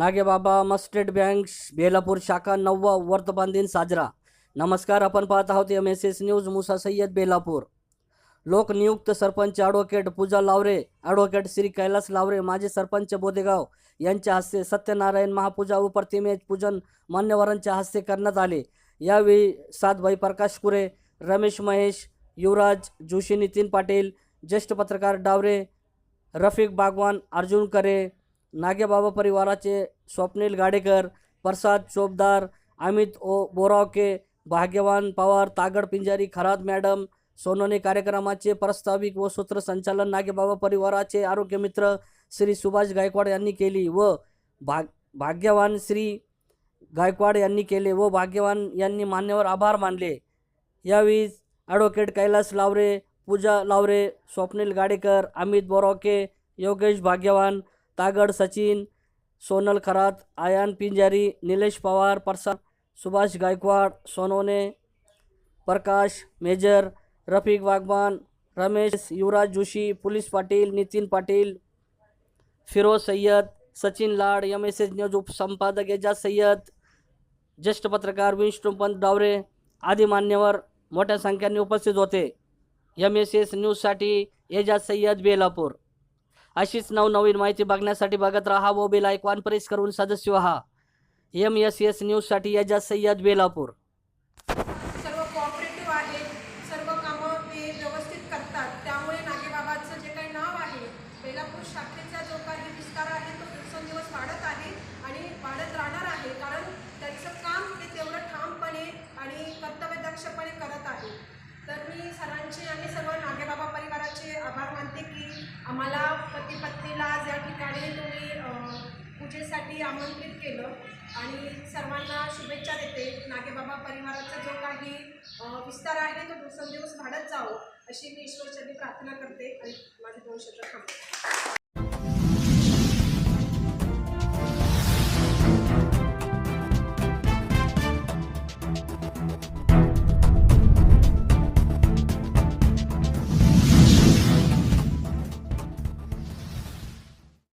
नागेबाबा मस्टेट bank Belapur शाखा नववा वर्तमान दिन साजरा. नमस्कार आपण पाहत आहोत M S S news Musa Sayyad Belapur. लोकनियुक्त sarpanch advocate Pooja Lavre advocate Shri Kailas Lavre माजी सरपंच बोदेगाव यांच्या हस्ते सत्यनारायण महापूजा व प्रतिमेज पूजन मान्यवरांच्या हस्ते करण्यात आले. यावेळी सातभाई प्रकाश कुरे रमेश महेश युवराज जोशी नितीन पाटील ज्येष्ठ पत्रकार डावरे रफिक बागवान अर्जुन करे नागेबाबा परिवाराचे स्वप्नील गाडेकर प्रसाद चोपदार अमित ओ बोरावके भाग्यवान पवार तागड पिंजारी खरात मॅडम सोनोने कार्यक्रमाचे प्रस्ताविक व सूत्रसंचालन नागेबाबा परिवाराचे आरोग्यमित्र श्री सुभाष गायकवाड यांनी केली व भाग भाग्यवान श्री गायकवाड यांनी केले व भाग्यवान यांनी मान्यवर आभार मानले. यावेळी advocate Kailas Lavre Pooja Lavre Swapnil Gadekar Amit Borawake Yogesh Bhagyawan Tagad, Sachin, Sonal Kharat, Ayan Pinjari, Nilesh Pawar, Prasad, Subhash Gaikwad, Sonone, Prakash, major, Rafiq Waghwan Ramesh, Yuvraj Joshi, police Patil, Nitin Patil, Firoz Sayyed Sachin Lad M S S news उपसंपादक Ejaz Sayyed ज्येष्ठ पत्रकार विष्णुपंत डावरे, आदी मान्यवर मोठ्या संख्येने उपस्थित होते. M S S न्यूजसाठी एजाज सय्यद बेलापूर. अशीच नवनवीन माहिती बघण्यासाठी बघत राहा व बेल आयकॉन प्रेस करून सदस्य व्हा. एम एस एस न्यूजसाठी एजाज सय्यद बेलापूर सर्व कॉपरेटिव्ह आहेत सर्व कामं ते व्यवस्थित करतात त्यामुळे नागेबाबाचं जे काही नाव आहे बेलापूर शाखेचा जो काही विस्तार आहे तो दिवसेंदिवस वाढत आहे आणि वाढत राहणार आहे कारण त्यांचं काम ते तेवढं ठामपणे आणि कर्तव्यदक्षपणे करत आहे तर मी सरांचे आणि सर्व नागेबाबा परिवाराचे आभार मानते की आम्हाला पती पत्नीला आज या ठिकाणी तुम्ही अं, पूजेसाठी आमंत्रित केलं आणि सर्वांना शुभेच्छा देते. नागेबाबा परिवाराचा जो काही विस्तार आहे तो दिवसेंदिवस वाढत जावं अशी मी ईश्वरचरणी प्रार्थना करते आणि माझे दोन शब्द थांबते